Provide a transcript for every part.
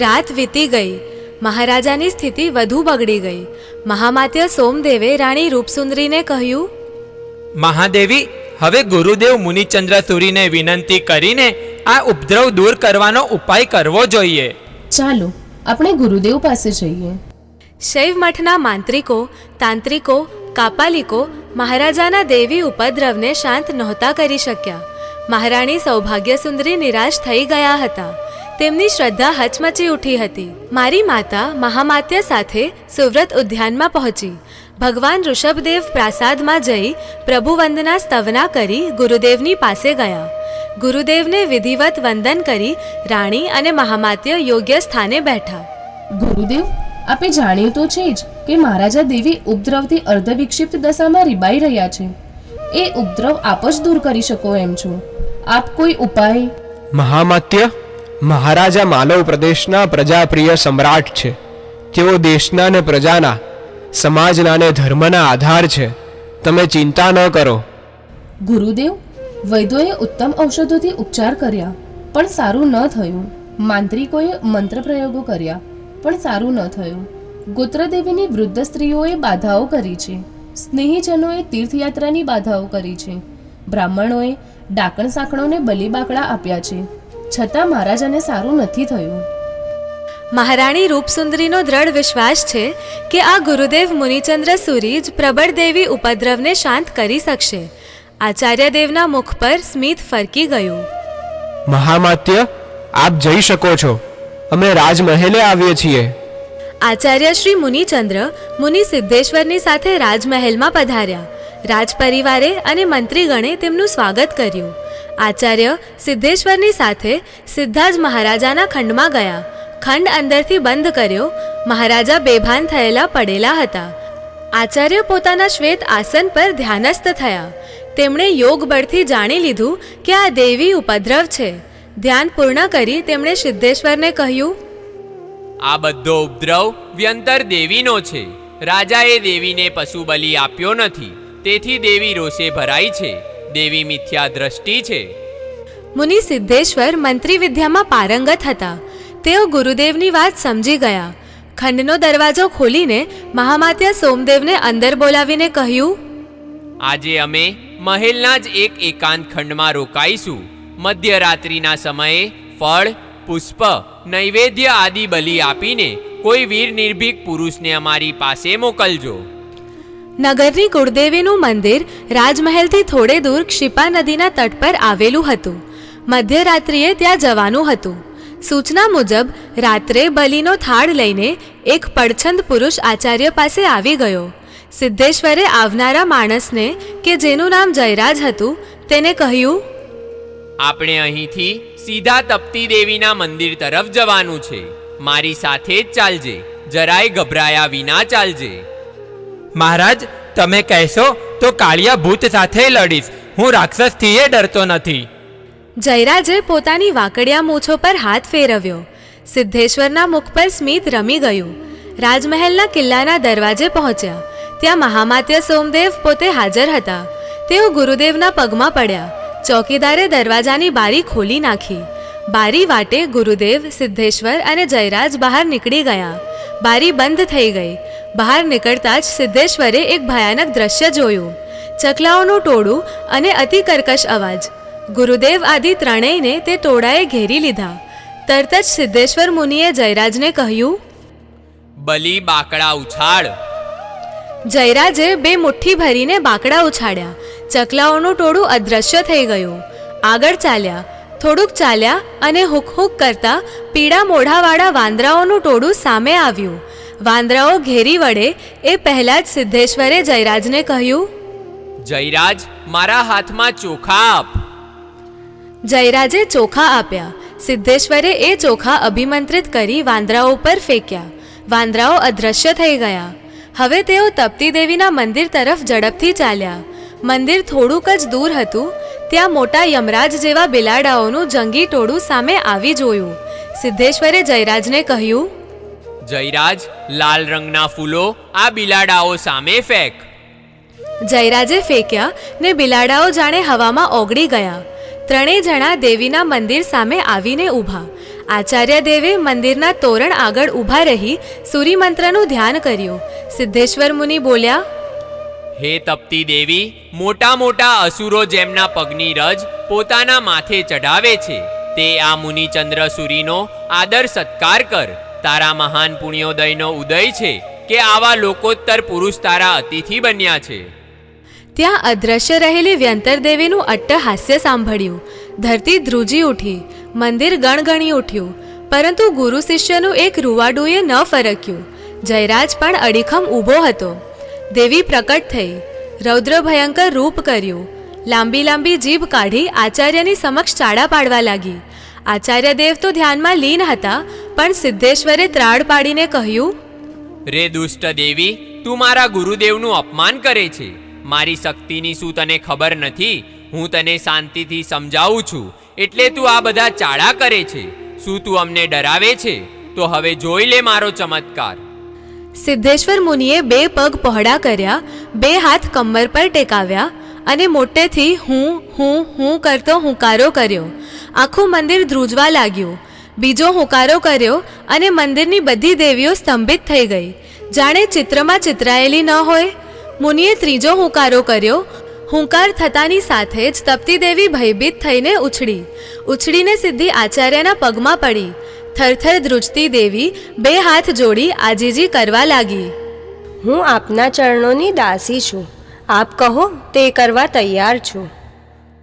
રાત વીતી ગઈ. મહારાજાની સ્થિતિ વધુ બગડી ગઈ. મહામાત્ય સોમદેવે રાણી રૂપસુંદરીને કહ્યું મહાદેવી હવે ગુરુદેવ મુનિચંદ્ર સુરીને વિનંતી કરીને આ ઉપદ્રવ દૂર કરવાનો ઉપાય કરવો જોઈએ. ચાલો આપણે ગુરુદેવ પાસે જઈએ. શૈવ મઠના માંત્રિકો તાંત્રિકો કાપાલિકો મહારાજાના દેવી ઉપદ્રવને શાંત નહોતા કરી શક્યા. મહારાણી સૌભાગ્યસુંદરી નિરાશ થઈ ગયા હતા. તેમની શ્રદ્ધા હચમચી ઉઠી હતી. મારી માતા મહામાત્ય સાથે સુવ્રત ઉદ્યાનમાં પહોંચી. ભગવાન ઋષભદેવ પ્રાસાદમાં જઈ પ્રભુ વંદના સ્તવના કરી ગુરુદેવની પાસે ગયા. ગુરુદેવને વિધિવત વંદન કરી રાણી અને મહામાત્ય યોગ્ય સ્થાને બેઠા. ગુરુદેવ આપે જાણ્યું તો છે જ કે મહારાજા દેવી ઉપદ્રવથી અર્ધવિક્ષિપ્ત દશામાં રીબાઈ રહ્યા છે. એ ઉપદ્રવ આપ જ દૂર કરી શકો એમ છો. આપ કોઈ ઉપાય? મહામાત્ય મહારાજા માલવ પ્રદેશના પ્રજાપ્રિય સમ્રાટ છે. તેઓ દેશના ને પ્રજાના, સમાજના ને ધર્મના આધાર છે. તમે ચિંતા ન કરો. ગુરુદેવ, વૈદ્યોએ ઉત્તમ ઔષધોથી ઉપચાર કર્યા, પણ સારું ન થયું. માંત્રિકોએ મંત્ર પ્રયોગો કર્યા, પણ સારું ન થયું. ગોત્રદેવીની વૃદ્ધ સ્ત્રીઓએ બાધાઓ કરી છે. સ્નેહીજનોએ તીર્થયાત્રાની બાધાઓ કરી છે. બ્રાહ્મણોએ ડાકણ સાંકણોને બલિબાકડા આપ્યા છે. છતાં મહારાજાને સારું નથી થયું. મહારાણી રૂપસુંદરીનો દ્રઢ વિશ્વાસ છે કે આ ગુરુદેવ મુનિચંદ્ર સુરી જ પ્રબળ દેવી ઉપદ્રવને શાંત કરી શકશે. આચાર્ય દેવના મુખ પર સ્મિત ફરકી ગયું. મહામાત્ય આપ જઈ શકો છો. અમે રાજમહેલે આવીએ છીએ. આચાર્ય શ્રી મુનિચંદ્ર મુનિ સિદ્ધેશ્વરની સાથે રાજમહેલમાં પધાર્યા. રાજ પરિવારે અને મંત્રીગણે તેમનું સ્વાગત કર્યું. આચાર્ય સિદ્ધેશ્વરની સાથે સિદ્ધાજ મહારાજાના ખંડમાં ગયા. ખંડ અંદરથી બંધ કર્યો. મહારાજા બેભાન થયેલા પડેલા હતા. આચાર્ય પોતાના શ્વેત આસન પર ધ્યાનસ્થ થયા. તેમણે યોગ બળથી જાણી લીધું કે આ દેવી ઉપદ્રવ છે. ધ્યાન પૂર્ણ કરી તેમણે સિદ્ધેશ્વરને કહ્યું, આ બધો ઉપદ્રવ વ્યંતર દેવીનો છે. રાજાએ દેવીને પશુ બલિ આપ્યો નથી. તેથી દેવી રોષે ભરાઈ છે. દેવી મિથ્યા દ્રષ્ટિ છે. મુનિ સિદ્ધેશ્વર મંત્રી વિદ્યામાં પારંગત હતા. તેઓ ગુરુદેવની વાત સમજી ગયા. ખંડનો દરવાજો ખોલીને મહામાત્યા સોમદેવને અંદર બોલાવીને કહ્યું આજે અમે મહેલના જ એક એકાંત ખંડમાં રોકાઈશું. મધ્યરાત્રિના સમયે ફળ પુષ્પ નૈવેદ્ય આદિ બલિ આપીને કોઈ વીર નિર્ભીક પુરુષને અમારી પાસે મોકલજો. નગરની કુળદેવીનું મંદિર રાજમહેલથી થોડે દૂર ક્ષિપા નદીના તટ પર આવેલું હતું. મધ્યરાત્રિએ ત્યાં જવાનું હતું. સૂચના મુજબ, રાત્રે બલિનો થાળ લઈને એક પડછંદ પુરુષ આચાર્ય પાસે આવી ગયો. સિદ્ધેશ્વરે આવનારા માણસને કે જેનું નામ જયરાજ હતું, તેને કહ્યું, આપણે અહીંથી સીધા તપતી દેવીના મંદિર તરફ જવાનું છે. મારી સાથે જ ચાલજે. જરાય ગભરાયા વિના ચાલજે. મહારાજ, તમે કહેશો તો કાળિયા ભૂત સાથે લડીશ. હું રાક્ષસથી એ ડરતો નથી. જયરાજે પોતાની વાકડિયા મૂછો પર હાથ ફેરવ્યો. સિદ્ધેશ્વરના મુખ પર સ્મિત રમી ગયું. રાજમહેલના કિલ્લાના દરવાજે પહોંચ્યા. ત્યાં મહામાત્ય સોમદેવ પોતે હાજર હતા. તેઓ ગુરુદેવના પગમાં પડ્યા. ચોકીદારે દરવાજાની બારી ખોલી નાખી. બારી વાટે ગુરુદેવ, સિદ્ધેશ્વર અને જયરાજ બહાર નીકળી ગયા. બારી બંધ થઈ ગઈ. બહાર નીકળતા જ સિદ્ધેશ્વરે એક ભયાનક દ્રશ્ય જોયું. ચકલાઓનું ટોળું અને અતિ કર્કશ અવાજ. ગુરુદેવ આદિ ત્રણેયને તે ટોળાએ ઘેરી લીધા. તરત જ સિદ્ધેશ્વર મુનિએ જયરાજને કહ્યું બલી બાકડા ઉછાળ. જયરાજે બે મુઠ્ઠી ભરીને બાકડા ઉછાળ્યા. ચકલાઓનું ટોળું અદૃશ્ય થઈ ગયું. આગળ ચાલ્યા. થોડુંક ચાલ્યા અને હુક હુક કરતા પીળા મોઢાવાળા વાંદરાઓનું ટોળું સામે આવ્યું. વાંદરાઓ ઘેરી વળે એ પહેલાં જ સિદ્ધેશ્વરે જયરાજને કહ્યું જયરાજ મારા હાથમાં ચોખા આપ. જયરાજે ચોખા આપ્યા. સિદ્ધેશ્વરે એ ચોખા અભિમંત્રિત કરી વાંદરાઓ પર ફેંક્યા. વાંદરાઓ અદૃશ્ય થઈ ગયા. હવે તેઓ તપતી દેવીના મંદિર તરફ ઝડપથી ચાલ્યા. મંદિર થોડુંક જ દૂર હતું ત્યાં મોટા યમરાજ જેવા બિલાડાઓનું જંગી ટોળું સામે આવી જોયું. સિદ્ધેશ્વરે જયરાજને કહ્યું જયરાજ લાલ રંગના ફૂલો આ બિલાડાઓ સામે ફેંક. જયરાજે ફેંક્યા ને બિલાડાઓ જાણે હવામાં ઓગળી ગયા. ત્રણેય જણા દેવીના મંદિર સામે આવીને ઊભા. આચાર્ય દેવે મંદિરના તોરણ આગળ ઊભા રહી સૂર્યમંત્રનું ધ્યાન કર્યું. સિદ્ધેશ્વર મુનિ બોલ્યા હે તપતી દેવી, મોટા મોટા અસુરો જેમના પગની રજ પોતાના માથે ચઢાવે છે, તે આ મુનિચંદ્ર સુરીનો આદર સત્કાર કર. તારા મહાન પુણ્યોદયનો ઉદય છે કે આવા લોકોત્તર પુરુષ તારા અતિથિ બન્યા છે. ત્યાં અદ્રશ્ય રહેલી વ્યંતર દેવીનું અટ્ટહાસ્ય સાંભળ્યું. ધરતી ધ્રુજી ઉઠી, મંદિર ગણગણી ઉઠ્યું. પરંતુ ગુરુ શિષ્યનું એક રૂવાડુએ ન ફરક્યું. જયરાજ પણ અડીખમ ઊભો હતો. દેવી પ્રકટ થઈ. રૌદ્ર ભયંકર રૂપ કર્યું. લાંબી લાંબી જીભ કાઢી આચાર્યની સમક્ષ ચાડા પાડવા લાગી. આચાર્ય દેવ તો ધ્યાનમાં લીન હતા, પણ સિદ્ધેશ્વરે ત્રાડ પાડીને કહ્યું, રે દુષ્ટ દેવી, તું મારા ગુરુદેવનું અપમાન કરે છે. મારી શક્તિની શું તને ખબર નથી? હું તને શાંતિથી સમજાવું છું. એટલે તું આ બધા ચાળા કરે છે. શું તું અમને ડરાવે છે? તો હવે જોઈ લે મારો ચમત્કાર. સિદ્ધેશ્વર મુનિએ બે પગ પહોળા કર્યા, બે હાથ કમર પર ટેકાવ્યા અને મોટેથી હું હું હું કરતો હુંકારો કર્યો. આખું મંદિર ધ્રુજવા લાગ્યું. બીજો હુંકારો કર્યો અને મંદિરની બધી દેવીઓ સ્તંભિત થઈ ગઈ. જાણે ચિત્રમાં ચિતરાયેલી ન હોય. મુનિએ ત્રીજો હુંકારો કર્યો. હુંકાર થતાની સાથે જ તપતી દેવી ભયભીત થઈને ઉછળી. ઉછળીને સીધી આચાર્યના પગમાં પડી. થરથર ધ્રુજતી દેવી બે હાથ જોડી આજીજી કરવા લાગી. હું આપના ચરણોની દાસી છું. આપ કહો તે કરવા તૈયાર છું.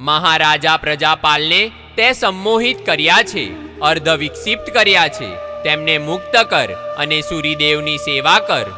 મહારાજા પ્રજાપાલને તે સંમોહિત કર્યા છે અર્ધ વિક્ષિપ્ત કર્યા છે તેમને મુક્ત કર અને સૂર્યદેવની સેવા કર.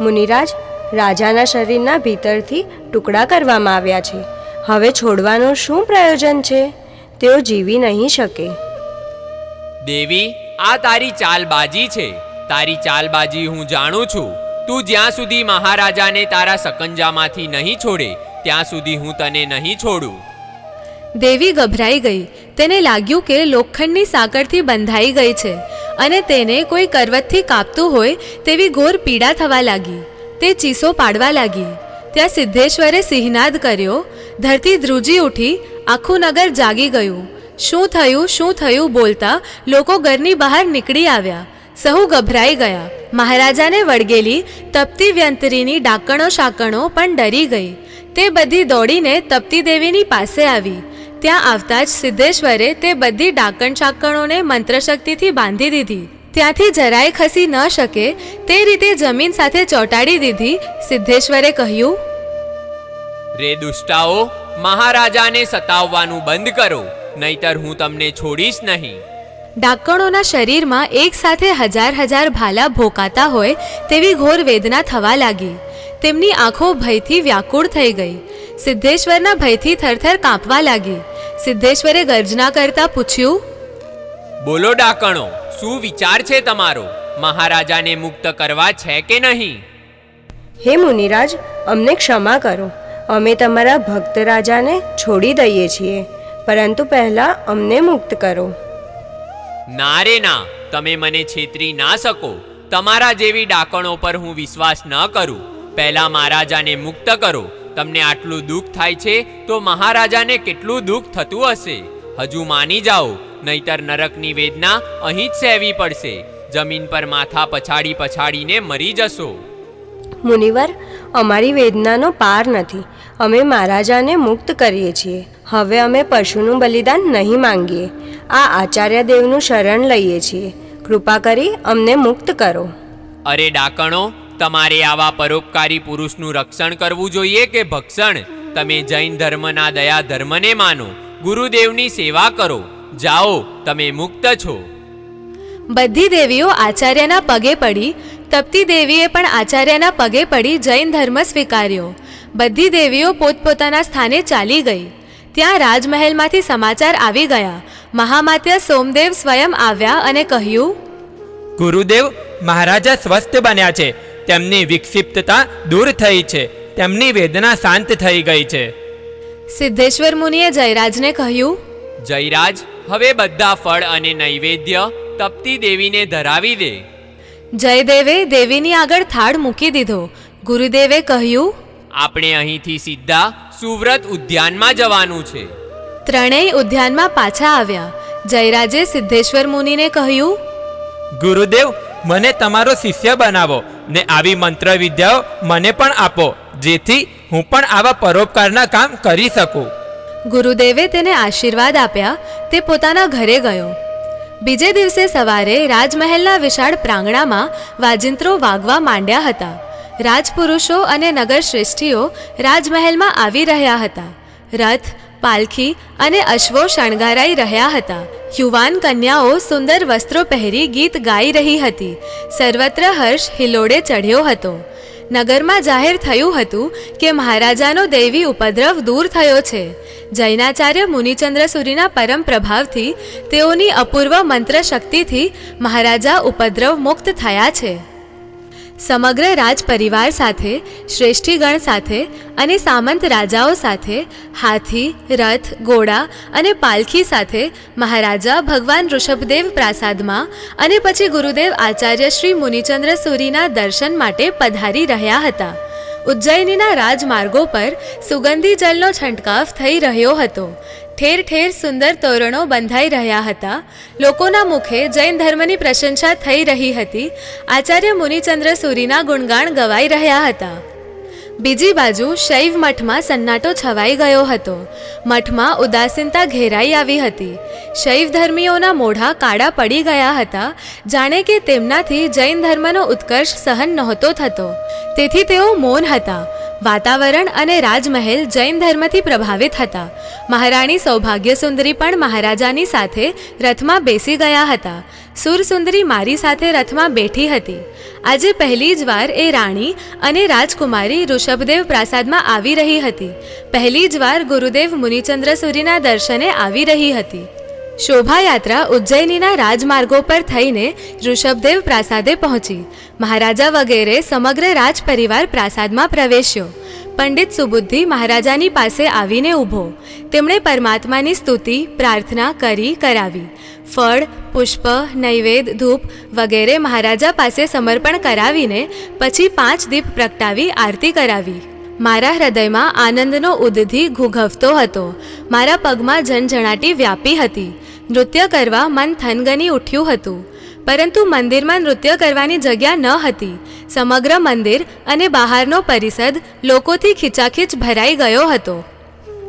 મુનિરાજ રાજાના શરીરના ભીતરથી ટુકડા કરવામાં આવ્યા છે. હવે છોડવાનું શું પ્રયોજન છે? તેઓ જીવી નહીં શકે. દેવી, આ તારી ચાલબાજી છે. તારી ચાલબાજી હું જાણું છું. તું જ્યાં સુધી મહારાજાને તારા સકંજામાંથી નહીં છોડે, ત્યાં સુધી હું તને નહીં છોડું. દેવી ગભરાઈ ગઈ. તેને લાગ્યું કે લોખંડની સાંકળથી બંધાઈ ગઈ છે અને તેને કોઈ કરવતથી કાપતું હોય તેવી ઘોર પીડા થવા લાગી. તે ચીસો પાડવા લાગી. ત્યાં સિદ્ધેશ્વરે સિંહનાદ કર્યો. ધરતી ધ્રુજી ઉઠી. આખું નગર જાગી ગયું. શું થયું શું થયું બોલતા લોકો ઘરની બહાર નીકળી આવ્યા. સહુ ગભરાઈ ગયા. મહારાજાને વળગેલી તપતી વ્યંતરીની ડાકણો શાકણો પણ ડરી ગઈ. તે બધી દોડીને તપતી દેવીની પાસે આવી. ત્યાં આવતા જ સિદ્ધેશ્વરે તે બધી ડાકણ શાકણોને મંત્રશક્તિથી બાંધી દીધી. ત્યાંથી જરાય ખસી ન શકે તે રીતે જમીન સાથે ચોંટાડી દીધી સિદ્ધેશ્વરે કહ્યું, રે દુષ્ટાઓ, મહારાજાને સતાવવાનું બંધ કરો. નહીતર હું તમને છોડીશ નહીં. ડાકણોના શરીરમાં એક સાથે હજાર હજાર ભાલા ભોકાતા હોય તેવી ઘોર વેદના થવા લાગી. તેમની આંખો ભયથી વ્યાકુળ થઈ ગઈ. સિદ્ધેશ્વરના ભયથી થરથર કાંપવા લાગી. સિદ્ધેશ્વરે ગર્જના કરતા પૂછ્યું બોલો ડાકણો શું વિચાર છે તમારો? મહારાજાને મુક્ત કરવા છે કે નહીં? હે મુનિરાજ અમને ક્ષમા કરો. અમે તમારા ભક્ત રાજાને છોડી દઈએ છીએ. પરંતુ પહેલાં અમને મુક્ત કરો. ના રે ના તમે મને છેતરી ના શકો. તમારા જેવી ડાકણો પર હું વિશ્વાસ ન કરું. પહેલા મહારાજાને મુક્ત કરો. તમને આટલું દુઃખ થાય છે તો મહારાજાને કેટલું દુઃખ થતું હશે? હજુ માની જાઓ નહીતર નરકની વેદના અહીં જ સહેવી પડશે. જમીન પર માથા પછાડી પછાડીને મરી જશો. મુનિવર અમારી વેદનાનો પાર નથી. અમે મહારાજાને મુક્ત કરીએ છીએ. હવે અમે પશુનું બલિદાન નહીં માંગીએ. આ આચાર્ય દેવનું શરણ લઈએ છીએ. કૃપા કરી અમને મુક્ત કરો. અરે ડાકણો તમારે આવા પરોપકારી પુરુષનું રક્ષણ કરવું જોઈએ કે ભક્ષણ? તમે જૈન ધર્મના દયા ધર્મને માનો. ગુરુદેવની સેવા કરો. જાઓ તમે મુક્ત છો. બધી દેવીઓ આચાર્યના પગે પડી. તપતી દેવીએ પણ આચાર્યના પગે પડી જૈન ધર્મ સ્વીકાર્યો. બધી દેવીઓ પોતપોતાના સ્થાને ચાલી ગઈ. ત્યાં રાજમહેલમાંથી સમાચાર આવી ગયા. મહામાત્ય સોમદેવ સ્વયં આવ્યા અને કહ્યું ગુરુદેવ મહારાજા સ્વસ્થ બન્યા છે. તેમની વિક્ષિપ્તતા દૂર થઈ છે. તેમની વેદના શાંત થઈ ગઈ છે. સિદ્ધેશ્વર મુનિએ જયરાજને કહ્યું જયરાજ હવે બધા ફળ અને નૈવેદ્ય તપતી દેવીને ધરાવી દે. જયદેવે દેવીની આગળ થાળ મૂકી દીધો. ગુરુદેવે કહ્યું આપણે અહીંથી સીધા સુવ્રત ઉદ્યાનમાં જવાનું છે. ત્રણેય ઉદ્યાનમાં પાછા આવ્યા. જયરાજે સિદ્ધેશ્વર મુનિને કહ્યું ગુરુદેવ મને તમારો શિષ્ય બનાવો ને આવી મંત્ર વિદ્યાઓ મને પણ આપો જેથી હું પણ આવા પરોપકારના કામ કરી શકું. ગુરુદેવે તેને આશીર્વાદ આપ્યા તે પોતાના ઘરે ગયો. બીજે દિવસે સવારે રાજમહેલના વિશાળ પ્રાંગણામાં વાજિંત્રો વાગવા માંડ્યા હતા. રાજપુરુષો અને નગરશ્રેષ્ઠીઓ રાજમહેલમાં આવી રહ્યા હતા. રથ, પાલખી અને અશ્વો શણગારાઈ રહ્યા હતા. યુવાન કન્યાઓ સુંદર વસ્ત્રો પહેરી ગીત ગાઈ રહી હતી. સર્વત્ર હર્ષ હિલોડે ચઢ્યો હતો. નગરમાં જાહેર થયું હતું કે મહારાજાનો દૈવી ઉપદ્રવ દૂર થયો છે. જૈનાચાર્ય મુનિચંદ્ર સુરીના પરમ પ્રભાવથી તેઓની અપૂર્વ મંત્ર શક્તિથી મહારાજા ઉપદ્રવ મુક્ત થયા છે. સમગ્ર રાજ પરિવાર સાથે, શ્રેષ્ઠીગણ સાથે અને સામંત રાજાઓ સાથે, હાથી, રથ, ઘોડા અને પાલખી સાથે મહારાજા ભગવાન ઋષભદેવ પ્રાસાદમાં અને પછી ગુરુદેવ આચાર્ય શ્રી મુનિચંદ્ર સુરીના દર્શન માટે પધારી રહ્યા હતા. ઉજ્જૈનીના રાજમાર્ગો પર સુગંધી જલનો છંટકાવ થઈ રહ્યો હતો. ઠેર ઠેર સુંદર તોરણો બંધાઈ રહ્યા હતા. લોકોના મુખે જૈન ધર્મની પ્રશંસા થઈ રહી હતી. આચાર્ય મુનિચંદ્ર સૂરીના ગુણગાન ગવાઈ રહ્યા હતા. બીજી બાજુ શૈવ મઠમાં સન્નાટો છવાઈ ગયો હતો. મઠમાં ઉદાસીનતા ઘેરાઈ આવી હતી. શૈવ ધર્મીઓના મોઢા કાળા પડી ગયા હતા. જાણે કે તેમનાથી જૈન ધર્મનો ઉત્કર્ષ સહન નહોતો થતો. તેથી તેઓ મૌન હતા. વાતાવરણ અને રાજમહેલ જૈન ધર્મથી પ્રભાવિત હતા. મહારાણી સૌભાગ્યસુંદરી પણ મહારાજાની સાથે રથમાં બેસી ગયા હતા. સુરસુંદરી મારી સાથે રથમાં બેઠી હતી. આજે પહેલી જ વાર એ રાણી અને રાજકુમારી ઋષભદેવ પ્રાસાદમાં આવી રહી હતી. પહેલી જ વાર ગુરુદેવ મુનિચંદ્ર સુરીના દર્શને આવી રહી હતી. શોભાયાત્રા ઉજ્જૈનીના રાજમાર્ગો પર થઈને ઋષભદેવ પ્રાસાદે પહોંચી. મહારાજા વગેરે સમગ્ર રાજ પરિવાર પ્રાસાદમાં પ્રવેશ્યો. પંડિત સુબુદ્ધિ મહારાજાની પાસે આવીને ઊભો. તેમણે પરમાત્માની સ્તુતિ, પ્રાર્થના કરી, કરાવી. ફળ, પુષ્પ નૈવેદ્ય ધૂપ વગેરે મહારાજા પાસે સમર્પણ કરાવીને પછી પાંચ દીપ પ્રગટાવી આરતી કરાવી. મારા હૃદયમાં આનંદનો ઉદધિ ઘૂઘવતો હતો. મારા પગમાં ઝણઝણાટી વ્યાપી હતી. નૃત્ય કરવા મન થનગની ઉઠ્યું હતું. પરંતુ મંદિરમાં નૃત્ય કરવાની જગ્યા ન હતી. સમગ્ર મંદિર અને બહારનો પરિષદ લોકોથી ખીચાખીચ ભરાઈ ગયો હતો.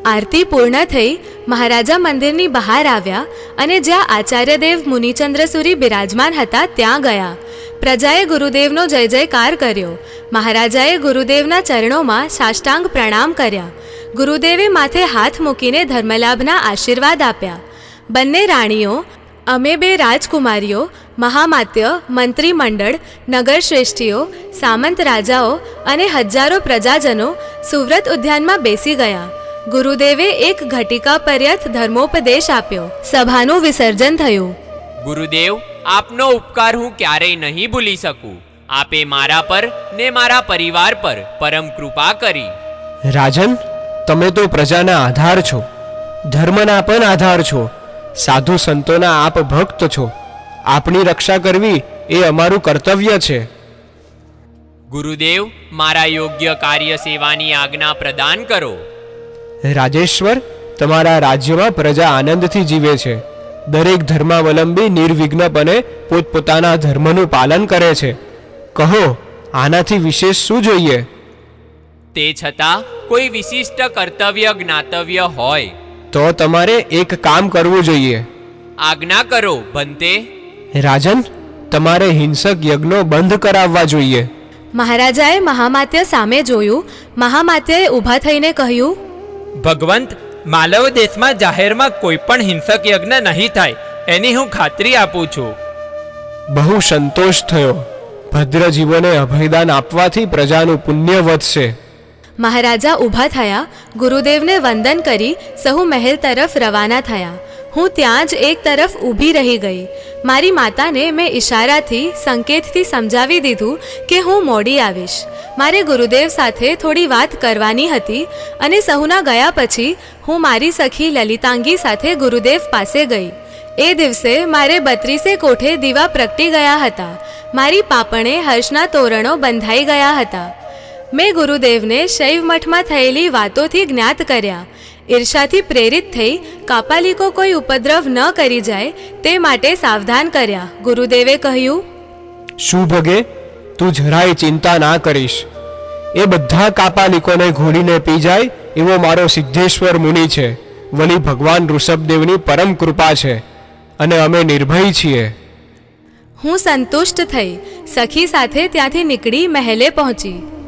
આરતી પૂર્ણ થઈ મહારાજા મંદિરની બહાર આવ્યા અને જ્યાં આચાર્યદેવ મુનિચંદ્રસુરી બિરાજમાન હતા ત્યાં ગયા. પ્રજાએ ગુરુદેવનો જય જયકાર કર્યો. મહારાજાએ ગુરુદેવના ચરણોમાં સાષ્ટાંગ પ્રણામ કર્યા. ગુરુદેવે માથે હાથ મૂકીને ધર્મલાભના આશીર્વાદ આપ્યા. બંને રાણીઓ અમે બે રાજકુમારીઓ મહામાત્ય મંત્રીમંડળ નગરશ્રેષ્ઠીઓ સામંત રાજાઓ અને હજારો પ્રજાજનો સુવ્રત ઉદ્યાનમાં બેસી ગયા. ગુરુદેવે એક ઘટિકા પર્યંત ધર્મોપદેશ આપ્યો. સભાનું વિસર્જન થયું. ગુરુદેવ આપનો ઉપકાર હું ક્યારેય નહીં ભૂલી શકું. આપે મારા પર ને મારા પરિવાર પર પરમ કૃપા કરી. રાજન તમે તો પ્રજાના આધાર છો. ધર્મના પણ આધાર છો. સાધુ સંતોના આપ ભક્ત છો. આપની રક્ષા કરવી એ અમારું કર્તવ્ય છે. ગુરુદેવ મારા યોગ્ય કાર્ય સેવાની આજ્ઞા પ્રદાન કરો. રાજેશ્વર તમારા રાજ્યમાં પ્રજા આનંદથી જીવે છે. દરેક ધર્માવલંબી નિર્વિઘ્નપણે પોતપોતાના ધર્મનું પાલન કરે છે. કહો આનાથી વિશેષ શું જોઈએ? તે છતાં કોઈ વિશિષ્ટ કર્તવ્ય જ્ઞાતવ્ય હોય. તો તમારે એક કામ કરવું જોઈએ. આજ્ઞા કરો બંતે રાજન તમારે હિંસક યજ્ઞો બંધ કરાવવા જોઈએ. મહારાજાએ મહામાત્ય સામે જોયું મહામાત્યએ ઊભા થઈને કહ્યું ભગવંત માલવ દેશમાં જાહેરમાં કોઈ પણ હિંસક યજ્ઞ નહીં થાય એની હું ખાતરી આપું છું. બહુ સંતોષ થયો. ભદ્ર જીવોને અભયદાન આપવાથી પ્રજાનું પુણ્ય વધશે. મહારાજા ઊભા થયા, ગુરુદેવને વંદન કરી સહુ મહેલ તરફ રવાના થયા. હું ત્યાં જ એક તરફ ઊભી રહી ગઈ. મારી માતાને મેં ઈશારાથી, સંકેતથી સમજાવી દીધું કે હું મોડી આવીશ. મારે ગુરુદેવ સાથે થોડી વાત કરવાની હતી અને સહુના ગયા પછી હું મારી સખી લલિતાંગી સાથે ગુરુદેવ પાસે ગઈ. એ દિવસે મારે બત્રીસે કોઠે દીવા પ્રગટી ગયા હતા. મારી પાપણે હર્ષના તોરણો બંધાઈ ગયા હતા. મેં ગુરુદેવને શૈવ મઠમાં થયેલી વાતોથી જ્ઞાત કર્યા. ઈર્ષાથી પ્રેરિત થઈ કાપાલિકો કોઈ ઉપદ્રવ ન કરી જાય તે માટે સાવધાન કર્યા. ગુરુદેવે કહ્યું શું ભગે? તું જરાય ચિંતા ના કરીશ. એ બધા કાપાલિકોને ઘોડીને પી જાય એવો મારો સિદ્ધેશ્વર મુનિ છે. વળી ભગવાન ઋષભદેવની પરમ કૃપા છે અને અમે નિર્ભય છીએ. હું સંતુષ્ટ થઈ. સખી સાથે ત્યાંથી નીકળી મહેલે પહોંચી.